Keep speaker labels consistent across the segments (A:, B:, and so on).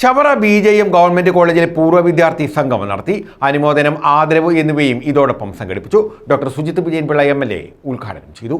A: Chavara B J M government കോളേജിലെ പൂർവ വിദ്യാർത്ഥി സംഗമം നടത്തി അനുമോദനം ആദരവ് എന്നിവയും ഇതോടൊപ്പം സംഘടിപ്പിച്ചു. Doctor Sujith Vijayanpillai M L A ഉദ്ഘാടനം ചെയ്തു.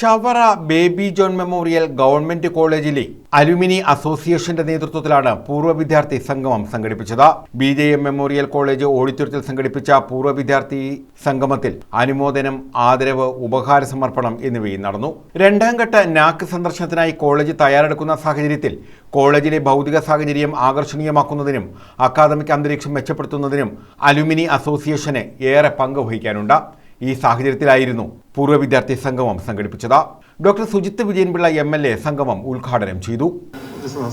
A: ചവറ ബേബി ജോൺ മെമ്മോറിയൽ ഗവൺമെന്റ് കോളേജിലെ അലുമിനി അസോസിയേഷന്റെ നേതൃത്വത്തിലാണ് പൂർവ വിദ്യാർത്ഥി സംഗമം സംഘടിപ്പിച്ചത്. B J M memorial college ഓഡിറ്റോറിയത്തിൽ സംഘടിപ്പിച്ച പൂർവ വിദ്യാർത്ഥി സംഗമത്തിൽ അനുമോദനം ആദരവ് ഉപഹാര സമർപ്പണം എന്നിവയും നടന്നു. രണ്ടാം ഘട്ട നാക്ക് സന്ദർശനത്തിനായി കോളേജ് തയ്യാറെടുക്കുന്ന സാഹചര്യത്തിൽ കോളേജിലെ ഭൗതിക സാഹചര്യം ആകർഷണീയമാക്കുന്നതിനും അക്കാദമിക് അന്തരീക്ഷം മെച്ചപ്പെടുത്തുന്നതിനും അലുമിനി അസോസിയേഷന് ഏറെ പങ്ക് വഹിക്കാനുണ്ട്. ഈ സാഹചര്യത്തിലായിരുന്നു പൂർവ വിദ്യാർത്ഥി സംഗമം സംഘടിപ്പിച്ചത്. Doctor Sujith Vijayanpillai M L A സംഗമം ഉദ്ഘാടനം ചെയ്തു.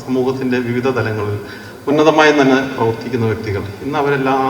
B: സമൂഹത്തിന്റെ വിവിധ തലങ്ങളിൽ ഉന്നതമായി തന്നെ പ്രവർത്തിക്കുന്ന വ്യക്തികൾ. ഇന്ന് അവരെല്ലാം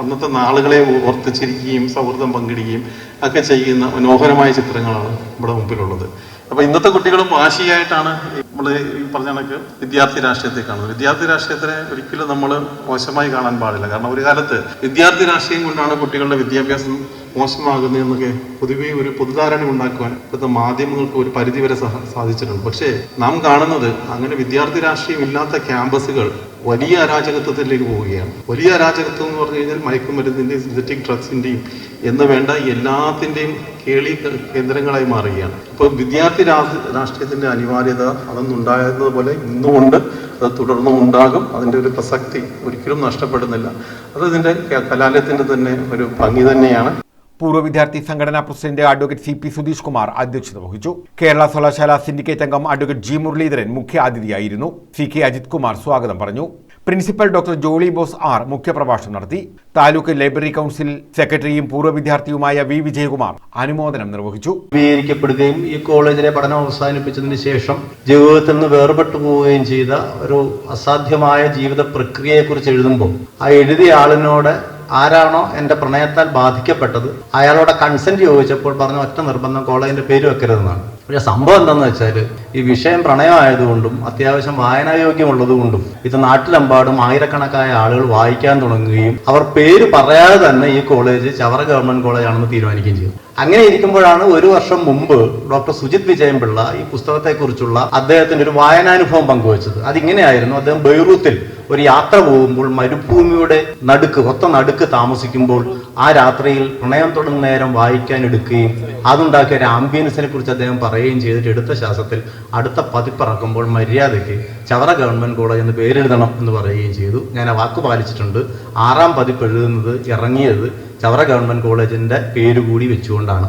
B: അന്നത്തെ നാളുകളെ ഓർത്ത് ചിരിക്കുകയും സൗഹൃദം പങ്കിടുകയും ഒക്കെ ചെയ്യുന്ന മനോഹരമായ ചിത്രങ്ങളാണ് ഇവിടെ മുമ്പിലുള്ളത്. അപ്പൊ ഇന്നത്തെ കുട്ടികളും വാശിയായിട്ടാണ് നമ്മൾ ഈ പറഞ്ഞ കണക്ക് വിദ്യാർത്ഥി രാഷ്ട്രീയത്തെ കാണുന്നത്. വിദ്യാർത്ഥി രാഷ്ട്രീയത്തിനെ ഒരിക്കലും നമ്മൾ മോശമായി കാണാൻ പാടില്ല. കാരണം ഒരു കാലത്ത് വിദ്യാർത്ഥി രാഷ്ട്രീയം കൊണ്ടാണ് കുട്ടികളുടെ വിദ്യാഭ്യാസം മോശമാകുന്നതെന്നൊക്കെ പൊതുവെ ഒരു പൊതുധാരണ ഉണ്ടാക്കുവാൻ ഇപ്പോഴത്തെ മാധ്യമങ്ങൾക്ക് ഒരു പരിധിവരെ സഹ സാധിച്ചിട്ടുണ്ട്. പക്ഷേ നാം കാണുന്നത് അങ്ങനെ വിദ്യാർത്ഥി രാഷ്ട്രീയം ഇല്ലാത്ത ക്യാമ്പസുകൾ വലിയ അരാജകത്വത്തിലേക്ക് പോവുകയാണ്. വലിയ അരാജകത്വം എന്ന് പറഞ്ഞു കഴിഞ്ഞാൽ മയക്കുമരുന്നിന്റെയും സിന്തറ്റിക് ഡ്രഗ്സിന്റെയും എന്ന് വേണ്ട എല്ലാത്തിന്റെയും കേളി കേന്ദ്രങ്ങളായി മാറുകയാണ്. ഇപ്പോൾ വിദ്യാർത്ഥി രാ- രാഷ്ട്രീയത്തിന്റെ അനിവാര്യത അതൊന്നുണ്ടായതുപോലെ ഇന്നുമുണ്ട് അത് തുടർന്നും ഉണ്ടാകും. അതിന്റെ ഒരു പ്രസക്തി ഒരിക്കലും നഷ്ടപ്പെടുന്നില്ല. അത് ഇതിന്റെ കലാലയത്തിന്റെ തന്നെ ഒരു ഭംഗി തന്നെയാണ്.
A: പൂർവ വിദ്യാർത്ഥി സംഘടനാ president advocate C P Sudheesh Kumar അധ്യക്ഷത വഹിച്ചു. കേരള സർവകലാശാല സിൻഡിക്കേറ്റ് അംഗം അഡ്വക്കേറ്റ് ജി മുരളീധരൻ മുഖ്യ അതിഥിയായിരുന്നു. സി കെ അജിത് കുമാർ സ്വാഗതം പറഞ്ഞു. Principal doctor Jolly Bose R മുഖ്യപ്രഭാഷണം നടത്തി. താലൂക്ക് ലൈബ്രറി കൗൺസിൽ സെക്രട്ടറിയും പൂർവ വിദ്യാർത്ഥിയുമായ വി വിജയകുമാർ അനുമോദനം നിർവഹിച്ചു.
C: വിവീകരിക്കപ്പെടുകയും ഈ കോളേജിലെ പഠനം അവസാനിപ്പിച്ചതിന് ശേഷം ജീവിതത്തിൽ നിന്ന് വേർപെട്ടു പോവുകയും ചെയ്ത ഒരു അസാധ്യമായ ജീവിത പ്രക്രിയയെക്കുറിച്ച് എഴുതുമ്പോൾ ആ എഴുതിയ ആളിനോട് ആരാണോ എന്റെ പ്രണയത്താൽ ബാധിക്കപ്പെട്ടത് അയാളോട് കൺസെന്റ് ചോദിച്ചപ്പോൾ പറഞ്ഞ ഒറ്റ നിർബന്ധം കോളേജിന്റെ പേര് വെക്കരുതെന്നാണ്. പക്ഷെ സംഭവം എന്താണെന്ന് വെച്ചാൽ ഈ വിഷയം പ്രണയമായതുകൊണ്ടും അത്യാവശ്യം വായനായോഗ്യമുള്ളതുകൊണ്ടും ഇത് നാട്ടിലെമ്പാടും ആയിരക്കണക്കായ ആളുകൾ വായിക്കാൻ തുടങ്ങുകയും അവർ പേര് പറയാതെ തന്നെ ഈ കോളേജ് ചവറ ഗവൺമെന്റ് കോളേജ് ആണെന്ന് തീരുമാനിക്കുകയും ചെയ്തു. അങ്ങനെ ഇരിക്കുമ്പോഴാണ് ഒരു വർഷം മുമ്പ് ഡോക്ടർ സുജിത് വിജയൻപിള്ള ഈ പുസ്തകത്തെക്കുറിച്ചുള്ള അദ്ദേഹത്തിന്റെ ഒരു വായനാനുഭവം പങ്കുവച്ചത്. അതിങ്ങനെയായിരുന്നു അദ്ദേഹം ബെയ്റൂത്തിൽ ഒരു യാത്ര പോകുമ്പോൾ മരുഭൂമിയുടെ നടുക്ക് ഒത്ത നടുക്ക് താമസിക്കുമ്പോൾ ആ രാത്രിയിൽ പ്രണയം തുടങ്ങുന്ന നേരം വായിക്കാൻ എടുക്കുകയും അതുണ്ടാക്കിയ ഒരു ആംബിയൻസിനെ കുറിച്ച് അദ്ദേഹം പറയുകയും ചെയ്തിട്ട് എടുത്ത ശാസത്തിൽ അടുത്ത പതിപ്പിറക്കുമ്പോൾ മര്യാദയ്ക്ക് ചവറ ഗവൺമെന്റ് കോളേജ് എന്ന് പേരെഴുതണം എന്ന് പറയുകയും ചെയ്തു. ഞാൻ ആ വാക്ക് പാലിച്ചിട്ടുണ്ട്. ആറാം പതിപ്പ് എഴുതുന്നത് ഇറങ്ങിയത് ചവറ ഗവൺമെന്റ് കോളേജിന്റെ പേര് കൂടി വെച്ചുകൊണ്ടാണ്.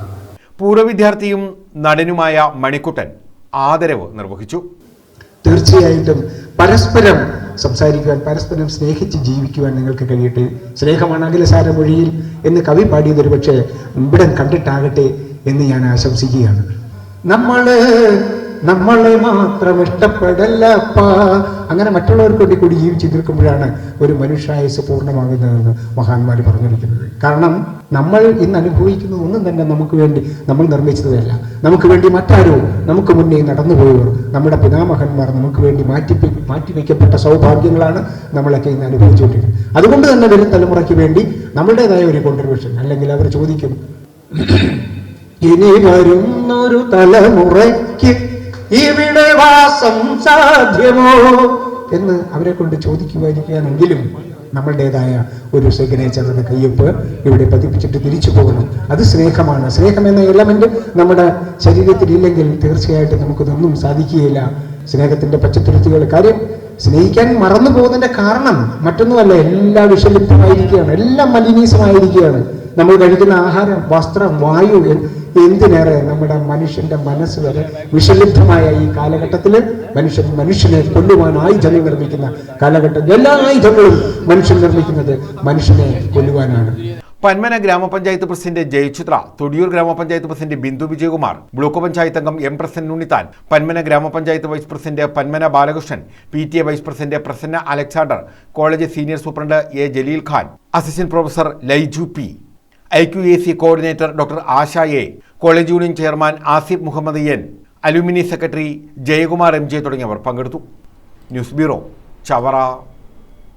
A: പൂർവ വിദ്യാർത്ഥിയും നടനുമായ മണിക്കുട്ടൻ ആദരവ് നിർവഹിച്ചു.
D: തീർച്ചയായിട്ടും പരസ്പരം സംസാരിക്കുവാൻ പരസ്പരം സ്നേഹിച്ച് ജീവിക്കുവാൻ നിങ്ങൾക്ക് കഴിയട്ടെ. സ്നേഹമാണ് അഖിലസാര മൊഴിയിൽ എന്ന് കവി പാടിയത് ഒരു പക്ഷേ ഇവിടം കണ്ടിട്ടാകട്ടെ എന്ന് ഞാൻ ആശംസിക്കുകയാണ്. നമ്മൾ നമ്മളെ മാത്രം ഇഷ്ടപ്പെടല്ലപ്പ അങ്ങനെ മറ്റുള്ളവർക്ക് വേണ്ടി കൂടി ജീവിച്ചു തീർക്കുമ്പോഴാണ് ഒരു മനുഷ്യായുസ് പൂർണമാകുന്നതെന്ന് മഹാന്മാർ പറഞ്ഞിരിക്കുന്നത്. കാരണം നമ്മൾ ഇന്ന് അനുഭവിക്കുന്ന ഒന്നും തന്നെ നമുക്ക് വേണ്ടി നമ്മൾ നിർമ്മിച്ചതല്ല. നമുക്ക് വേണ്ടി മറ്റാരോ നമുക്ക് മുന്നേ നടന്നുപോയവർ നമ്മുടെ പിതാമഹന്മാർ നമുക്ക് വേണ്ടി മാറ്റി മാറ്റിവെക്കപ്പെട്ട സൗഭാഗ്യങ്ങളാണ് നമ്മളൊക്കെ ഇന്ന് അനുഭവിച്ചുകൊണ്ടിരിക്കുന്നത്. അതുകൊണ്ട് തന്നെ വരും തലമുറയ്ക്ക് വേണ്ടി നമ്മുടേതായ ഒരു കോൺട്രിബ്യൂഷൻ അല്ലെങ്കിൽ അവർ ചോദിക്കും ഇനി വരുന്നൊരു തലമുറയ്ക്ക് ഇവിടെ വാസം സാധ്യമോ എന്ന് അവരെ കൊണ്ട് ചോദിക്കുമായിരിക്കാനെങ്കിലും നമ്മളുടേതായ ഒരു സിഗ്നേച്ചറിന്റെ കയ്യൊപ്പ് ഇവിടെ പതിപ്പിച്ചിട്ട് തിരിച്ചു പോകണം അത് സ്നേഹമാണ്. സ്നേഹം എന്ന എലമെന്റ് നമ്മുടെ ശരീരത്തിൽ ഇല്ലെങ്കിൽ തീർച്ചയായിട്ടും നമുക്കിതൊന്നും സാധിക്കുകയില്ല. സ്നേഹത്തിന്റെ പച്ചത്തുരുത്തുകൾ. കാര്യം സ്നേഹിക്കാൻ മറന്നു പോകുന്നതിന്റെ കാരണം മറ്റൊന്നുമല്ല. എല്ലാ വിഷലിപ്തമായിരിക്കുകയാണ്. എല്ലാം മലിനീസമായിരിക്കുകയാണ്. നമ്മൾ കഴിക്കുന്ന ആഹാരം വസ്ത്രം വായു എന്തിനേറെ നമ്മുടെ മനുഷ്യന്റെ മനസ്സ് വരെ വിഷലിപ്തമായ ഈ കാലഘട്ടത്തിൽ മനുഷ്യൻ മനുഷ്യനെ കൊല്ലുവാൻ ആയുധങ്ങൾ നിർമ്മിക്കുന്ന കാലഘട്ടം എല്ലാ ആയുധങ്ങളും മനുഷ്യൻ നിർമ്മിക്കുന്നത് മനുഷ്യനെ കൊല്ലുവാനാണ്.
A: പന്മന ഗ്രാമപഞ്ചായത്ത് president Jayachitra Thodiyoor grama panchayat president Bindu Vijayakumar block panchayat അംഗം M Prasanna Unnithan Panmana grama panchayat vice president Panmana Balakrishnan P T A vice president Prasanna Alexander college senior superintendent A Jaleel Khan assistant professor Laiju P. I Q A C coordinator doctor ആശായെ college union chairman Asif Muhammad N alumni secretary Jayakumar M J തുടങ്ങിയവർ പങ്കെടുത്തു. News bureau Chavara.